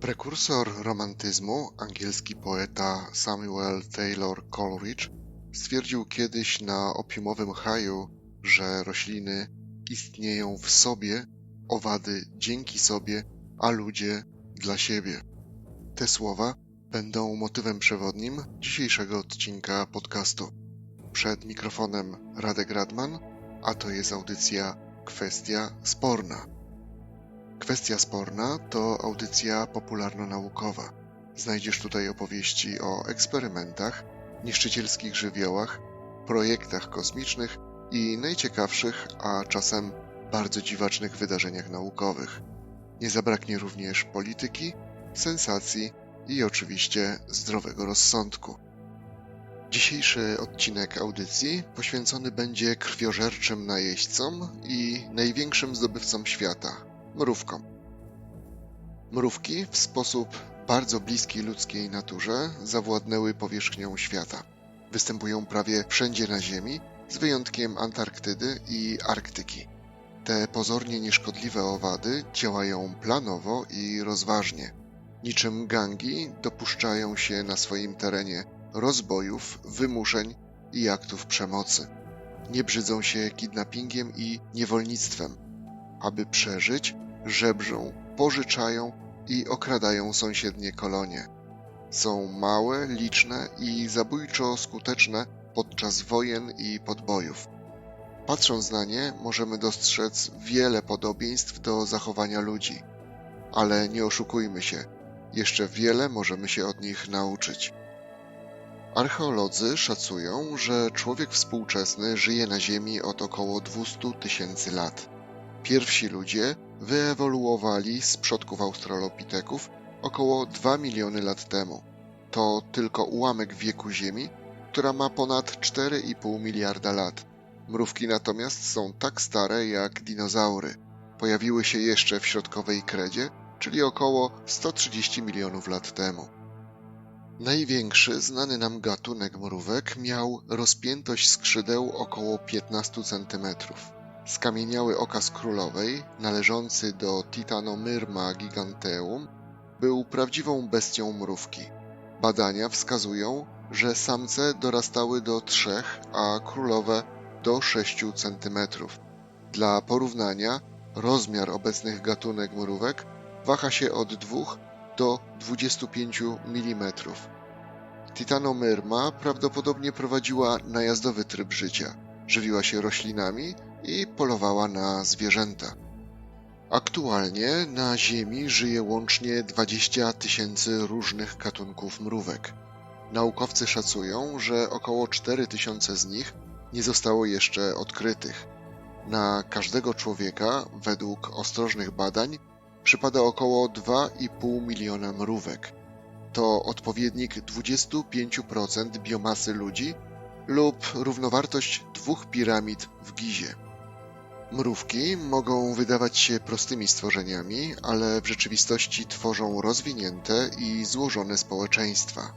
Prekursor romantyzmu, angielski poeta Samuel Taylor Coleridge, stwierdził kiedyś na opiumowym haju, że rośliny istnieją w sobie, owady dzięki sobie, a ludzie dla siebie. Te słowa będą motywem przewodnim dzisiejszego odcinka podcastu. Przed mikrofonem Radek Radman, a to jest audycja Kwestia Sporna. Kwestia Sporna to audycja popularno-naukowa. Znajdziesz tutaj opowieści o eksperymentach, niszczycielskich żywiołach, projektach kosmicznych i najciekawszych, a czasem bardzo dziwacznych wydarzeniach naukowych. Nie zabraknie również polityki, sensacji i oczywiście zdrowego rozsądku. Dzisiejszy odcinek audycji poświęcony będzie krwiożerczym najeźdźcom i największym zdobywcom świata mrówkom. Mrówki w sposób bardzo bliski ludzkiej naturze zawładnęły powierzchnią świata. Występują prawie wszędzie na Ziemi, z wyjątkiem Antarktydy i Arktyki. Te pozornie nieszkodliwe owady działają planowo i rozważnie. Niczym gangi dopuszczają się na swoim terenie rozbojów, wymuszeń i aktów przemocy. Nie brzydzą się kidnappingiem i niewolnictwem. Aby przeżyć, żebrzą, pożyczają i okradają sąsiednie kolonie. Są małe, liczne i zabójczo skuteczne podczas wojen i podbojów. Patrząc na nie, możemy dostrzec wiele podobieństw do zachowania ludzi. Ale nie oszukujmy się, jeszcze wiele możemy się od nich nauczyć. Archeolodzy szacują, że człowiek współczesny żyje na Ziemi od około 200 tysięcy lat. Pierwsi ludzie wyewoluowali z przodków australopiteków około 2 miliony lat temu. To tylko ułamek wieku Ziemi, która ma ponad 4,5 miliarda lat. Mrówki natomiast są tak stare jak dinozaury. Pojawiły się jeszcze w środkowej kredzie, czyli około 130 milionów lat temu. Największy znany nam gatunek mrówek miał rozpiętość skrzydeł około 15 cm. Skamieniały okaz królowej, należący do Titanomyrma giganteum, był prawdziwą bestią mrówki. Badania wskazują, że samce dorastały do 3, a królowe do 6 cm. Dla porównania, rozmiar obecnych gatunek mrówek waha się od 2 do 25 mm. Titanomyrma prawdopodobnie prowadziła najazdowy tryb życia. Żywiła się roślinami i polowała na zwierzęta. Aktualnie na Ziemi żyje łącznie 20 tysięcy różnych gatunków mrówek. Naukowcy szacują, że około 4 tysiące z nich nie zostało jeszcze odkrytych. Na każdego człowieka, według ostrożnych badań, przypada około 2,5 miliona mrówek. To odpowiednik 25% biomasy ludzi lub równowartość dwóch piramid w Gizie. Mrówki mogą wydawać się prostymi stworzeniami, ale w rzeczywistości tworzą rozwinięte i złożone społeczeństwa.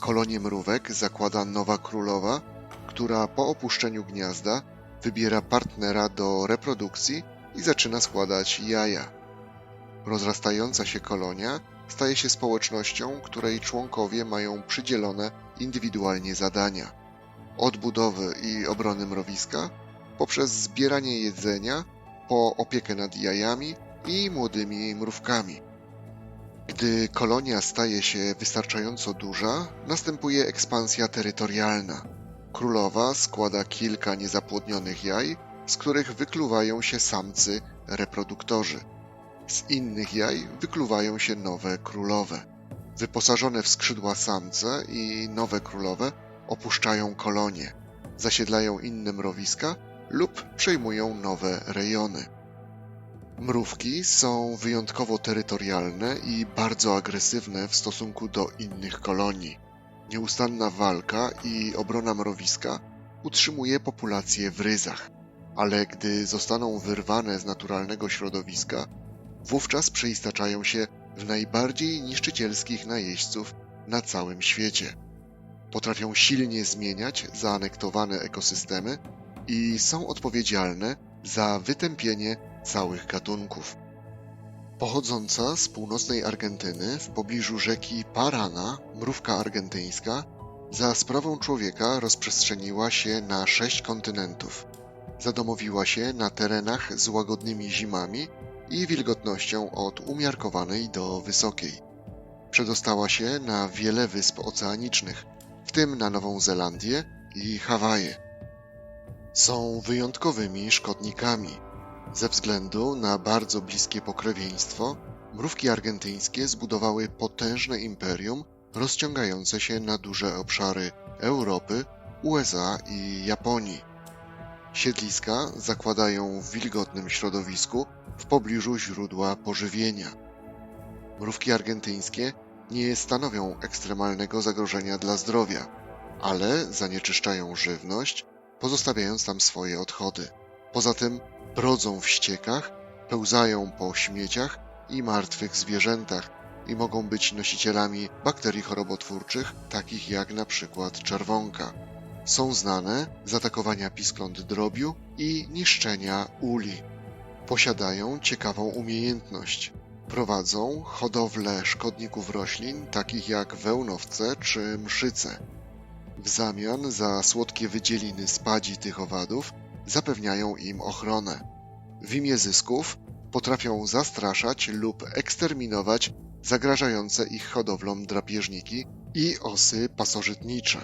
Kolonie mrówek zakłada nowa królowa, która po opuszczeniu gniazda wybiera partnera do reprodukcji i zaczyna składać jaja. Rozrastająca się kolonia staje się społecznością, której członkowie mają przydzielone indywidualnie zadania. Od budowy i obrony mrowiska poprzez zbieranie jedzenia, po opiekę nad jajami i młodymi mrówkami. Gdy kolonia staje się wystarczająco duża, następuje ekspansja terytorialna. Królowa składa kilka niezapłodnionych jaj, z których wykluwają się samcy reproduktorzy. Z innych jaj wykluwają się nowe królowe. Wyposażone w skrzydła samce i nowe królowe opuszczają kolonie, zasiedlają inne mrowiska lub przejmują nowe rejony. Mrówki są wyjątkowo terytorialne i bardzo agresywne w stosunku do innych kolonii. Nieustanna walka i obrona mrowiska utrzymuje populację w ryzach, ale gdy zostaną wyrwane z naturalnego środowiska, wówczas przeistaczają się w najbardziej niszczycielskich najeźdźców na całym świecie. Potrafią silnie zmieniać zaanektowane ekosystemy i są odpowiedzialne za wytępienie całych gatunków. Pochodząca z północnej Argentyny w pobliżu rzeki Parana, mrówka argentyńska, za sprawą człowieka rozprzestrzeniła się na sześć kontynentów. Zadomowiła się na terenach z łagodnymi zimami i wilgotnością od umiarkowanej do wysokiej. Przedostała się na wiele wysp oceanicznych, w tym na Nową Zelandię i Hawaje. Są wyjątkowymi szkodnikami. Ze względu na bardzo bliskie pokrewieństwo, mrówki argentyńskie zbudowały potężne imperium rozciągające się na duże obszary Europy, USA i Japonii. Siedliska zakładają w wilgotnym środowisku w pobliżu źródła pożywienia. Mrówki argentyńskie nie stanowią ekstremalnego zagrożenia dla zdrowia, ale zanieczyszczają żywność, pozostawiając tam swoje odchody. Poza tym brodzą w ściekach, pełzają po śmieciach i martwych zwierzętach i mogą być nosicielami bakterii chorobotwórczych, takich jak na przykład czerwonka. Są znane z atakowania piskląt drobiu i niszczenia uli. Posiadają ciekawą umiejętność. Prowadzą hodowlę szkodników roślin, takich jak wełnowce czy mszyce. W zamian za słodkie wydzieliny spadzi tych owadów zapewniają im ochronę. W imię zysków potrafią zastraszać lub eksterminować zagrażające ich hodowlom drapieżniki i osy pasożytnicze.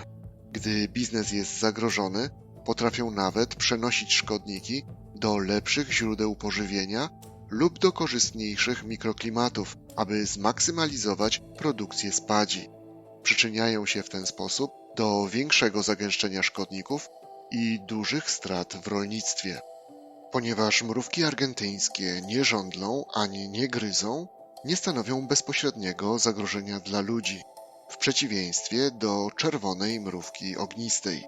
Gdy biznes jest zagrożony, potrafią nawet przenosić szkodniki do lepszych źródeł pożywienia lub do korzystniejszych mikroklimatów, aby zmaksymalizować produkcję spadzi. Przyczyniają się w ten sposób do większego zagęszczenia szkodników i dużych strat w rolnictwie. Ponieważ mrówki argentyńskie nie żądlą ani nie gryzą, nie stanowią bezpośredniego zagrożenia dla ludzi, w przeciwieństwie do czerwonej mrówki ognistej.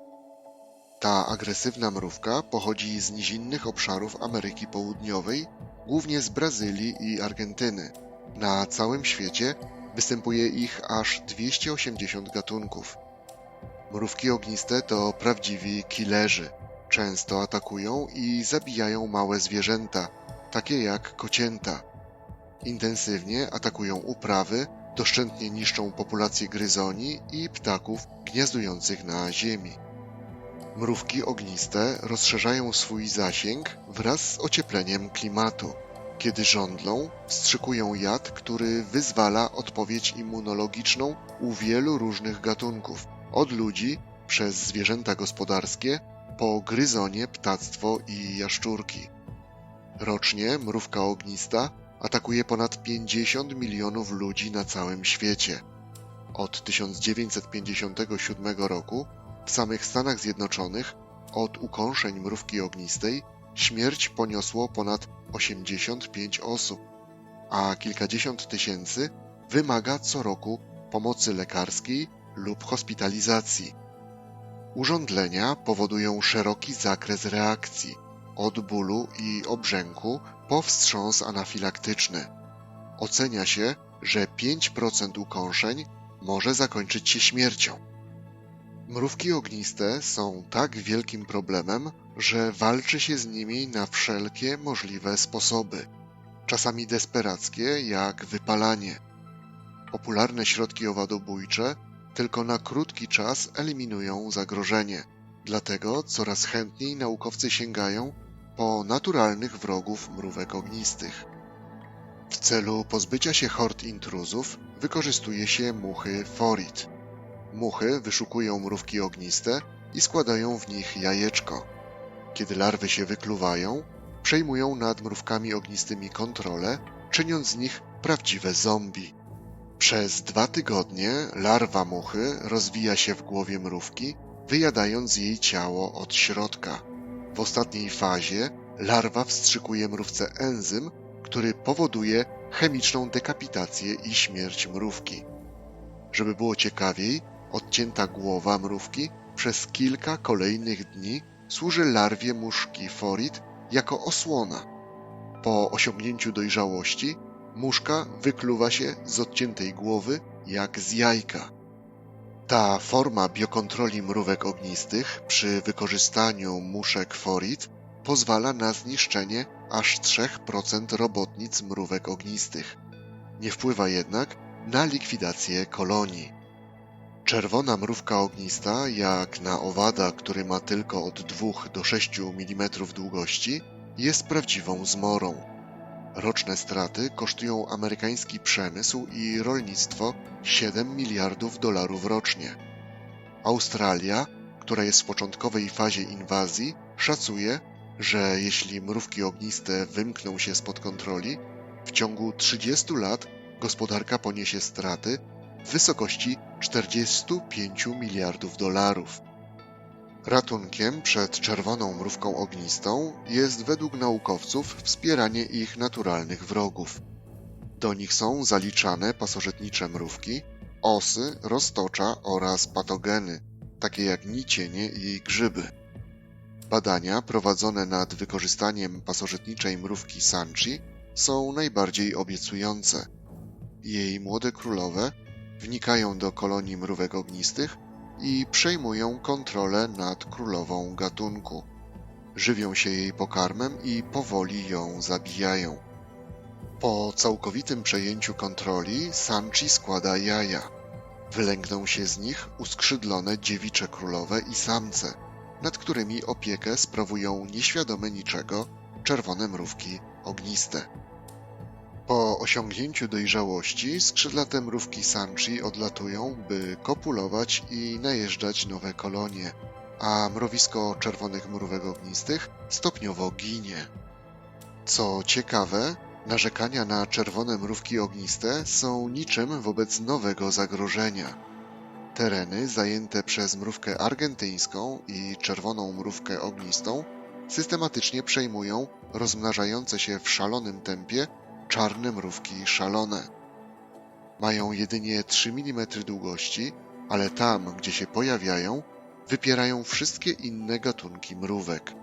Ta agresywna mrówka pochodzi z nizinnych obszarów Ameryki Południowej, głównie z Brazylii i Argentyny. Na całym świecie występuje ich aż 280 gatunków. Mrówki ogniste to prawdziwi killerzy. Często atakują i zabijają małe zwierzęta, takie jak kocięta. Intensywnie atakują uprawy, doszczętnie niszczą populacje gryzoni i ptaków gniazdujących na ziemi. Mrówki ogniste rozszerzają swój zasięg wraz z ociepleniem klimatu. Kiedy żądlą, wstrzykują jad, który wyzwala odpowiedź immunologiczną u wielu różnych gatunków, od ludzi przez zwierzęta gospodarskie po gryzonie, ptactwo i jaszczurki. Rocznie mrówka ognista atakuje ponad 50 milionów ludzi na całym świecie. Od 1957 roku w samych Stanach Zjednoczonych od ukąszeń mrówki ognistej śmierć poniosło ponad 85 osób, a kilkadziesiąt tysięcy wymaga co roku pomocy lekarskiej lub hospitalizacji. Urządlenia powodują szeroki zakres reakcji, od bólu i obrzęku po wstrząs anafilaktyczny. Ocenia się, że 5% ukąszeń może zakończyć się śmiercią. Mrówki ogniste są tak wielkim problemem, że walczy się z nimi na wszelkie możliwe sposoby, czasami desperackie jak wypalanie. Popularne środki owadobójcze tylko na krótki czas eliminują zagrożenie. Dlatego coraz chętniej naukowcy sięgają po naturalnych wrogów mrówek ognistych. W celu pozbycia się hord intruzów wykorzystuje się muchy forit. Muchy wyszukują mrówki ogniste i składają w nich jajeczko. Kiedy larwy się wykluwają, przejmują nad mrówkami ognistymi kontrolę, czyniąc z nich prawdziwe zombie. Przez dwa tygodnie larwa muchy rozwija się w głowie mrówki, wyjadając jej ciało od środka. W ostatniej fazie larwa wstrzykuje mrówce enzym, który powoduje chemiczną dekapitację i śmierć mrówki. Żeby było ciekawiej, odcięta głowa mrówki przez kilka kolejnych dni służy larwie muszki forit jako osłona. Po osiągnięciu dojrzałości muszka wykluwa się z odciętej głowy jak z jajka. Ta forma biokontroli mrówek ognistych przy wykorzystaniu muszek forit pozwala na zniszczenie aż 3% robotnic mrówek ognistych. Nie wpływa jednak na likwidację kolonii. Czerwona mrówka ognista, jak na owada, który ma tylko od 2 do 6 mm długości, jest prawdziwą zmorą. Roczne straty kosztują amerykański przemysł i rolnictwo 7 miliardów dolarów rocznie. Australia, która jest w początkowej fazie inwazji, szacuje, że jeśli mrówki ogniste wymkną się spod kontroli, w ciągu 30 lat gospodarka poniesie straty w wysokości 45 miliardów dolarów. Ratunkiem przed czerwoną mrówką ognistą jest według naukowców wspieranie ich naturalnych wrogów. Do nich są zaliczane pasożytnicze mrówki, osy, roztocza oraz patogeny, takie jak nicienie i grzyby. Badania prowadzone nad wykorzystaniem pasożytniczej mrówki Sanchi są najbardziej obiecujące. Jej młode królowe wnikają do kolonii mrówek ognistych i przejmują kontrolę nad królową gatunku. Żywią się jej pokarmem i powoli ją zabijają. Po całkowitym przejęciu kontroli Sanchi składa jaja. Wylęgną się z nich uskrzydlone dziewicze królowe i samce, nad którymi opiekę sprawują nieświadome niczego czerwone mrówki ogniste. Po osiągnięciu dojrzałości skrzydlate mrówki Sanchi odlatują, by kopulować i najeżdżać nowe kolonie, a mrowisko czerwonych mrówek ognistych stopniowo ginie. Co ciekawe, narzekania na czerwone mrówki ogniste są niczym wobec nowego zagrożenia. Tereny zajęte przez mrówkę argentyńską i czerwoną mrówkę ognistą systematycznie przejmują rozmnażające się w szalonym tempie czarne mrówki szalone. Mają jedynie 3 mm długości, ale tam, gdzie się pojawiają, wypierają wszystkie inne gatunki mrówek.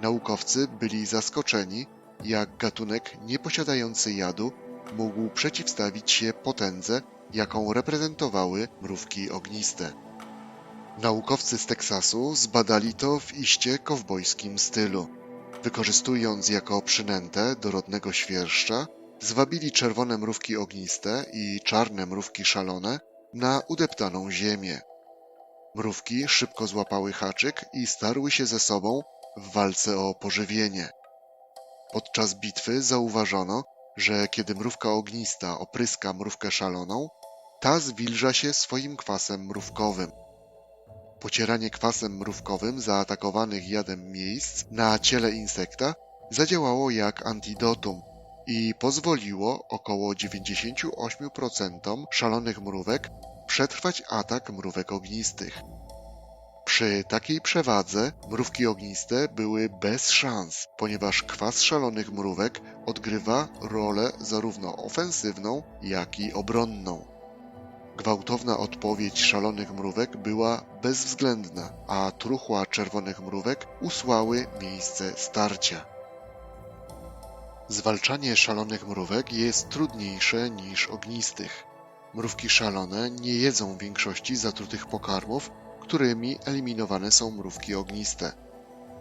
Naukowcy byli zaskoczeni, jak gatunek nieposiadający jadu mógł przeciwstawić się potędze, jaką reprezentowały mrówki ogniste. Naukowcy z Teksasu zbadali to w iście kowbojskim stylu. Wykorzystując jako przynętę dorodnego świerszcza, zwabili czerwone mrówki ogniste i czarne mrówki szalone na udeptaną ziemię. Mrówki szybko złapały haczyk i starły się ze sobą w walce o pożywienie. Podczas bitwy zauważono, że kiedy mrówka ognista opryska mrówkę szaloną, ta zwilża się swoim kwasem mrówkowym. Pocieranie kwasem mrówkowym zaatakowanych jadem miejsc na ciele insekta zadziałało jak antidotum i pozwoliło około 98% szalonych mrówek przetrwać atak mrówek ognistych. Przy takiej przewadze mrówki ogniste były bez szans, ponieważ kwas szalonych mrówek odgrywa rolę zarówno ofensywną, jak i obronną. Gwałtowna odpowiedź szalonych mrówek była bezwzględna, a truchła czerwonych mrówek usłały miejsce starcia. Zwalczanie szalonych mrówek jest trudniejsze niż ognistych. Mrówki szalone nie jedzą większości zatrutych pokarmów, którymi eliminowane są mrówki ogniste.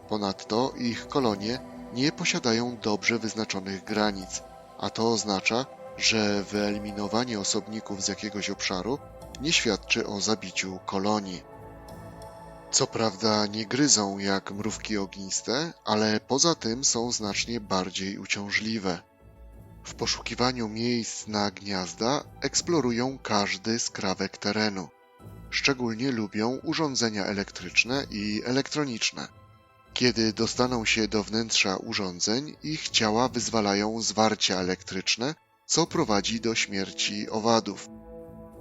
Ponadto ich kolonie nie posiadają dobrze wyznaczonych granic, a to oznacza, że wyeliminowanie osobników z jakiegoś obszaru nie świadczy o zabiciu kolonii. Co prawda nie gryzą jak mrówki ogniste, ale poza tym są znacznie bardziej uciążliwe. W poszukiwaniu miejsc na gniazda eksplorują każdy skrawek terenu. Szczególnie lubią urządzenia elektryczne i elektroniczne. Kiedy dostaną się do wnętrza urządzeń, ich ciała wyzwalają zwarcia elektryczne, co prowadzi do śmierci owadów.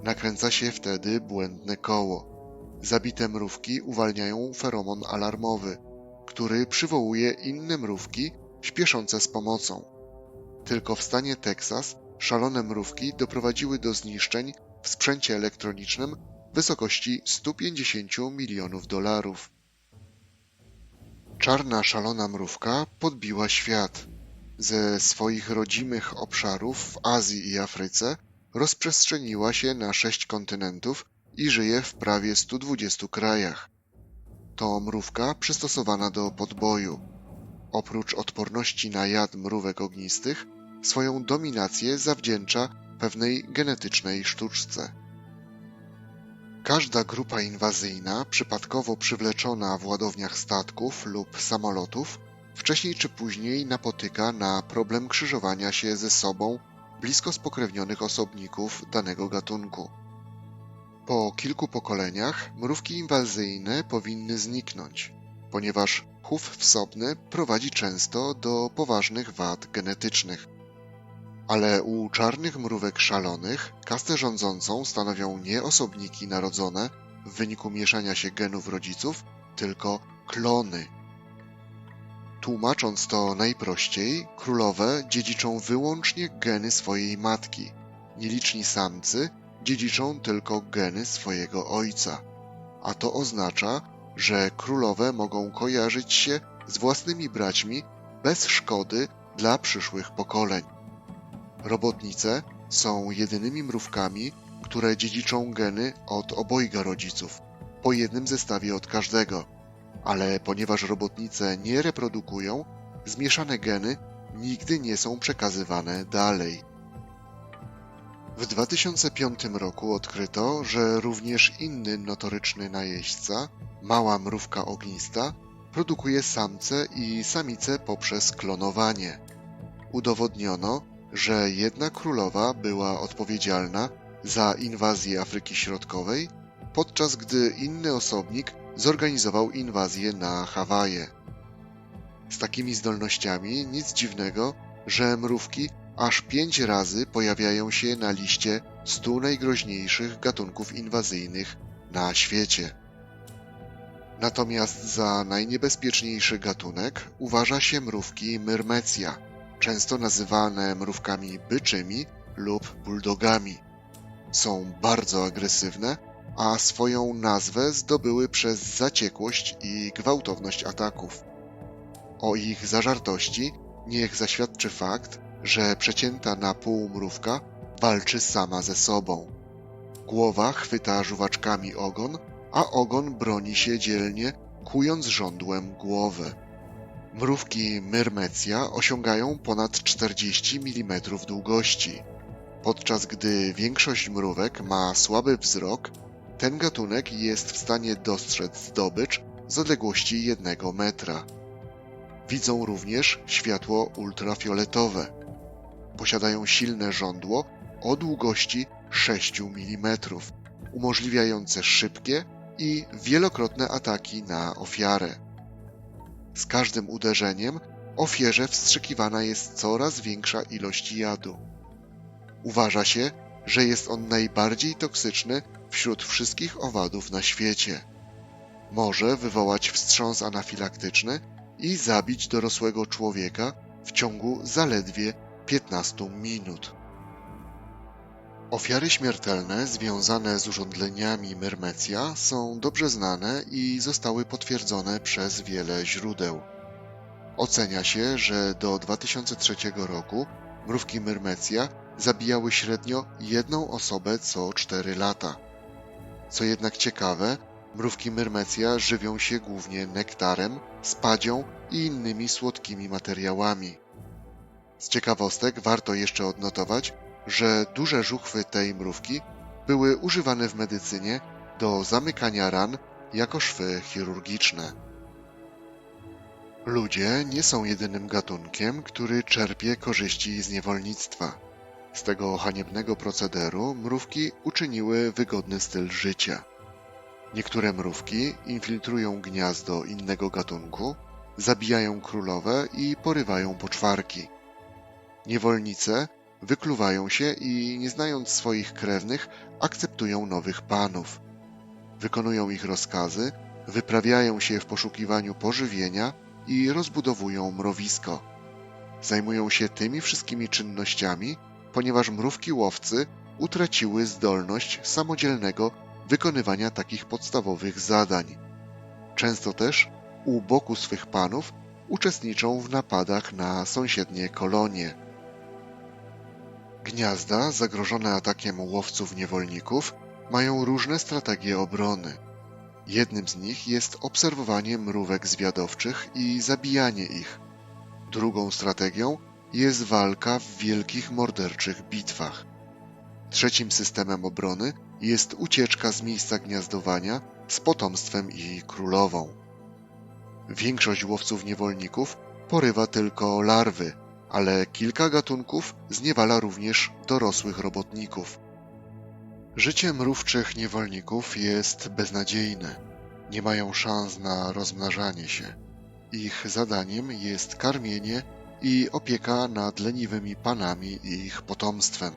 Nakręca się wtedy błędne koło. Zabite mrówki uwalniają feromon alarmowy, który przywołuje inne mrówki śpieszące z pomocą. Tylko w stanie Teksas szalone mrówki doprowadziły do zniszczeń w sprzęcie elektronicznym w wysokości 150 milionów dolarów. Czarna szalona mrówka podbiła świat. Ze swoich rodzimych obszarów w Azji i Afryce rozprzestrzeniła się na sześć kontynentów i żyje w prawie 120 krajach. To mrówka przystosowana do podboju. oprócz odporności na jad mrówek ognistych, swoją dominację zawdzięcza pewnej genetycznej sztuczce. Każda grupa inwazyjna, przypadkowo przywleczona w ładowniach statków lub samolotów, wcześniej czy później napotyka na problem krzyżowania się ze sobą blisko spokrewnionych osobników danego gatunku. Po kilku pokoleniach mrówki inwazyjne powinny zniknąć, ponieważ chów wsobny prowadzi często do poważnych wad genetycznych. Ale u czarnych mrówek szalonych kastę rządzącą stanowią nie osobniki narodzone w wyniku mieszania się genów rodziców, tylko klony. Tłumacząc to najprościej, królowe dziedziczą wyłącznie geny swojej matki. Nieliczni samcy dziedziczą tylko geny swojego ojca. A to oznacza, że królowe mogą kojarzyć się z własnymi braćmi bez szkody dla przyszłych pokoleń. Robotnice są jedynymi mrówkami, które dziedziczą geny od obojga rodziców, po jednym zestawie od każdego. Ale ponieważ robotnice nie reprodukują, zmieszane geny nigdy nie są przekazywane dalej. W 2005 roku odkryto, że również inny notoryczny najeźdźca, mała mrówka ognista, produkuje samce i samice poprzez klonowanie. Udowodniono, że jedna królowa była odpowiedzialna za inwazję Afryki Środkowej, podczas gdy inny osobnik zorganizował inwazję na Hawaje. Z takimi zdolnościami nic dziwnego, że mrówki aż pięć razy pojawiają się na liście 100 najgroźniejszych gatunków inwazyjnych na świecie. Natomiast za najniebezpieczniejszy gatunek uważa się mrówki myrmecja, często nazywane mrówkami byczymi lub bulldogami. Są bardzo agresywne, a swoją nazwę zdobyły przez zaciekłość i gwałtowność ataków. O ich zażartości niech zaświadczy fakt, że przecięta na pół mrówka walczy sama ze sobą. Głowa chwyta żuwaczkami ogon, a ogon broni się dzielnie, kując żądłem głowę. Mrówki myrmecja osiągają ponad 40 mm długości. Podczas gdy większość mrówek ma słaby wzrok, ten gatunek jest w stanie dostrzec zdobycz z odległości jednego metra. Widzą również światło ultrafioletowe. Posiadają silne żądło o długości 6 mm, umożliwiające szybkie i wielokrotne ataki na ofiarę. Z każdym uderzeniem ofierze wstrzykiwana jest coraz większa ilość jadu. Uważa się, że jest on najbardziej toksyczny wśród wszystkich owadów na świecie. Może wywołać wstrząs anafilaktyczny i zabić dorosłego człowieka w ciągu zaledwie 15 minut. Ofiary śmiertelne związane z urządzeniami Myrmecja są dobrze znane i zostały potwierdzone przez wiele źródeł. Ocenia się, że do 2003 roku mrówki Myrmecja zabijały średnio jedną osobę co 4 lata. Co jednak ciekawe, mrówki Myrmecja żywią się głównie nektarem, spadzią i innymi słodkimi materiałami. Z ciekawostek warto jeszcze odnotować, że duże żuchwy tej mrówki były używane w medycynie do zamykania ran jako szwy chirurgiczne. Ludzie nie są jedynym gatunkiem, który czerpie korzyści z niewolnictwa. Z tego haniebnego procederu mrówki uczyniły wygodny styl życia. Niektóre mrówki infiltrują gniazdo innego gatunku, zabijają królowe i porywają poczwarki. Niewolnice wykluwają się i, nie znając swoich krewnych, akceptują nowych panów. Wykonują ich rozkazy, wyprawiają się w poszukiwaniu pożywienia i rozbudowują mrowisko. Zajmują się tymi wszystkimi czynnościami, ponieważ mrówki łowcy utraciły zdolność samodzielnego wykonywania takich podstawowych zadań. Często też u boku swych panów uczestniczą w napadach na sąsiednie kolonie. Gniazda zagrożone atakiem łowców niewolników mają różne strategie obrony. Jednym z nich jest obserwowanie mrówek zwiadowczych i zabijanie ich, Drugą strategią jest walka w wielkich morderczych bitwach. Trzecim systemem obrony jest ucieczka z miejsca gniazdowania z potomstwem i królową. Większość łowców niewolników porywa tylko larwy, ale kilka gatunków zniewala również dorosłych robotników. Życie mrówczych niewolników jest beznadziejne. Nie mają szans na rozmnażanie się. Ich zadaniem jest karmienie i opieka nad leniwymi panami i ich potomstwem.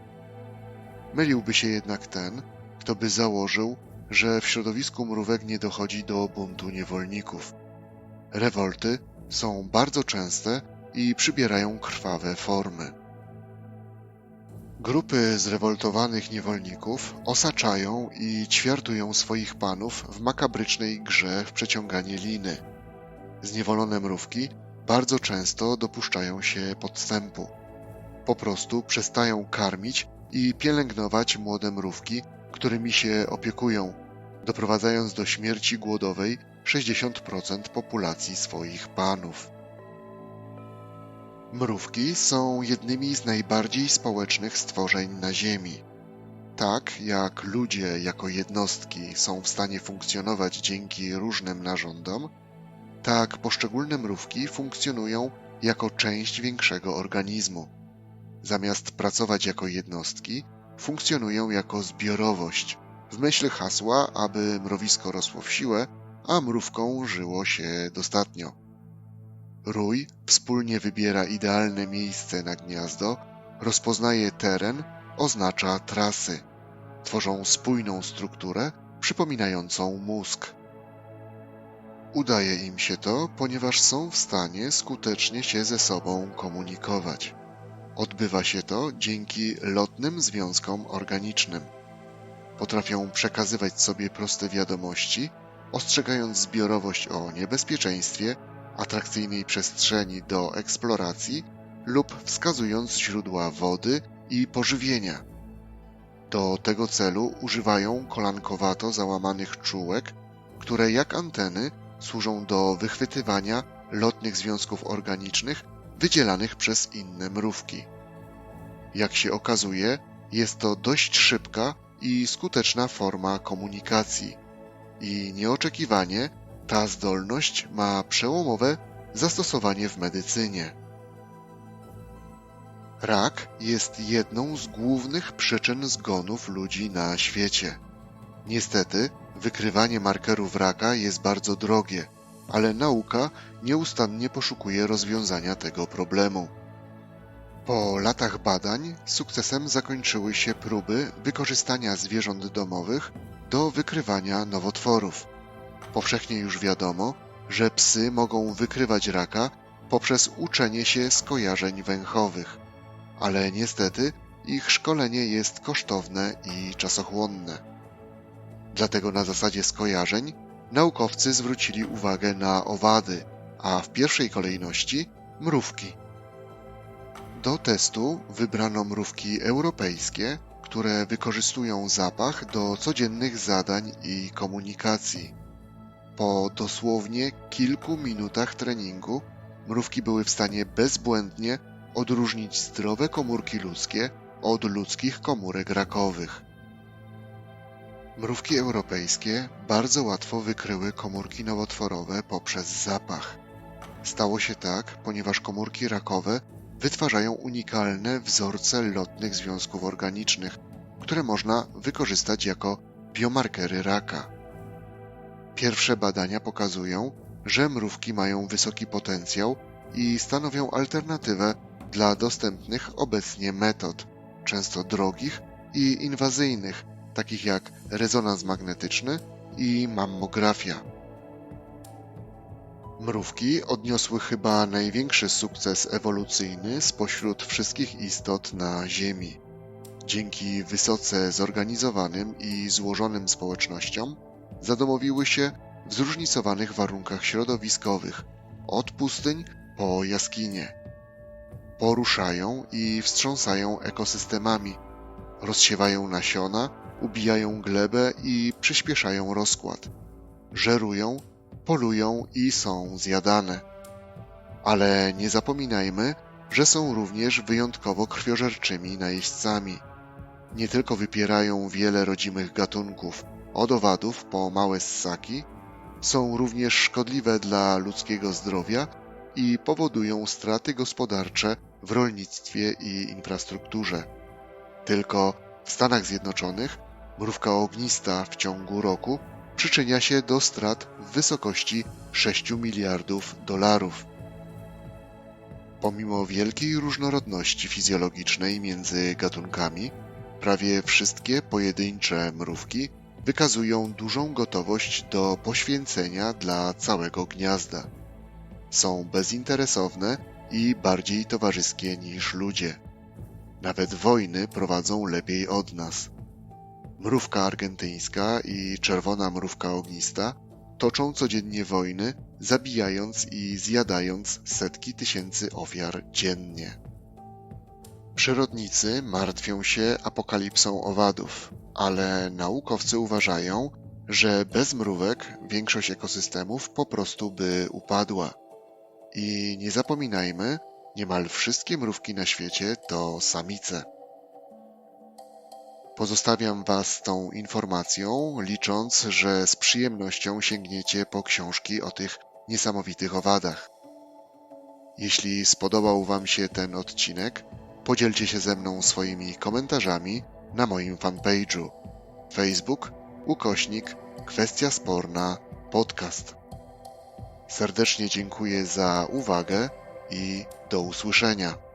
Myliłby się jednak ten, kto by założył, że w środowisku mrówek nie dochodzi do buntu niewolników. Rewolty są bardzo częste i przybierają krwawe formy. Grupy zrewoltowanych niewolników osaczają i ćwiartują swoich panów w makabrycznej grze w przeciąganie liny. Zniewolone mrówki bardzo często dopuszczają się podstępu. Po prostu przestają karmić i pielęgnować młode mrówki, którymi się opiekują, doprowadzając do śmierci głodowej 60% populacji swoich panów. Mrówki są jednymi z najbardziej społecznych stworzeń na Ziemi. Tak jak ludzie jako jednostki są w stanie funkcjonować dzięki różnym narządom, tak poszczególne mrówki funkcjonują jako część większego organizmu. Zamiast pracować jako jednostki, funkcjonują jako zbiorowość, w myśl hasła, aby mrowisko rosło w siłę, a mrówką żyło się dostatnio. Rój wspólnie wybiera idealne miejsce na gniazdo, rozpoznaje teren, oznacza trasy. Tworzą spójną strukturę przypominającą mózg. Udaje im się to, ponieważ są w stanie skutecznie się ze sobą komunikować. Odbywa się to dzięki lotnym związkom organicznym. Potrafią przekazywać sobie proste wiadomości, ostrzegając zbiorowość o niebezpieczeństwie, atrakcyjnej przestrzeni do eksploracji lub wskazując źródła wody i pożywienia. Do tego celu używają kolankowato załamanych czułek, które jak anteny służą do wychwytywania lotnych związków organicznych wydzielanych przez inne mrówki. Jak się okazuje, jest to dość szybka i skuteczna forma komunikacji. I nieoczekiwanie ta zdolność ma przełomowe zastosowanie w medycynie. Rak jest jedną z głównych przyczyn zgonów ludzi na świecie. Niestety, wykrywanie markerów raka jest bardzo drogie, ale nauka nieustannie poszukuje rozwiązania tego problemu. Po latach badań sukcesem zakończyły się próby wykorzystania zwierząt domowych do wykrywania nowotworów. Powszechnie już wiadomo, że psy mogą wykrywać raka poprzez uczenie się skojarzeń węchowych, ale niestety ich szkolenie jest kosztowne i czasochłonne. Dlatego na zasadzie skojarzeń naukowcy zwrócili uwagę na owady, a w pierwszej kolejności mrówki. Do testu wybrano mrówki europejskie, które wykorzystują zapach do codziennych zadań i komunikacji. Po dosłownie kilku minutach treningu mrówki były w stanie bezbłędnie odróżnić zdrowe komórki ludzkie od ludzkich komórek rakowych. Mrówki europejskie bardzo łatwo wykryły komórki nowotworowe poprzez zapach. Stało się tak, ponieważ komórki rakowe wytwarzają unikalne wzorce lotnych związków organicznych, które można wykorzystać jako biomarkery raka. Pierwsze badania pokazują, że mrówki mają wysoki potencjał i stanowią alternatywę dla dostępnych obecnie metod, często drogich i inwazyjnych, takich jak rezonans magnetyczny i mammografia. Mrówki odniosły chyba największy sukces ewolucyjny spośród wszystkich istot na Ziemi. Dzięki wysoce zorganizowanym i złożonym społecznościom zadomowiły się w zróżnicowanych warunkach środowiskowych, od pustyń po jaskinie. Poruszają i wstrząsają ekosystemami, rozsiewają nasiona, ubijają glebę i przyspieszają rozkład. Żerują, polują i są zjadane. Ale nie zapominajmy, że są również wyjątkowo krwiożerczymi najeźdźcami. Nie tylko wypierają wiele rodzimych gatunków, od owadów po małe ssaki, są również szkodliwe dla ludzkiego zdrowia i powodują straty gospodarcze w rolnictwie i infrastrukturze. Tylko w Stanach Zjednoczonych mrówka ognista w ciągu roku przyczynia się do strat w wysokości 6 miliardów dolarów. Pomimo wielkiej różnorodności fizjologicznej między gatunkami, prawie wszystkie pojedyncze mrówki wykazują dużą gotowość do poświęcenia dla całego gniazda. Są bezinteresowne i bardziej towarzyskie niż ludzie. Nawet wojny prowadzą lepiej od nas. Mrówka argentyńska i czerwona mrówka ognista toczą codziennie wojny, zabijając i zjadając setki tysięcy ofiar dziennie. Przyrodnicy martwią się apokalipsą owadów, ale naukowcy uważają, że bez mrówek większość ekosystemów po prostu by upadła. I nie zapominajmy, niemal wszystkie mrówki na świecie to samice. Pozostawiam Was tą informacją, licząc, że z przyjemnością sięgniecie po książki o tych niesamowitych owadach. Jeśli spodobał Wam się ten odcinek, podzielcie się ze mną swoimi komentarzami na moim fanpage'u Facebook ukośnik kwestia sporna podcast. Serdecznie dziękuję za uwagę i do usłyszenia.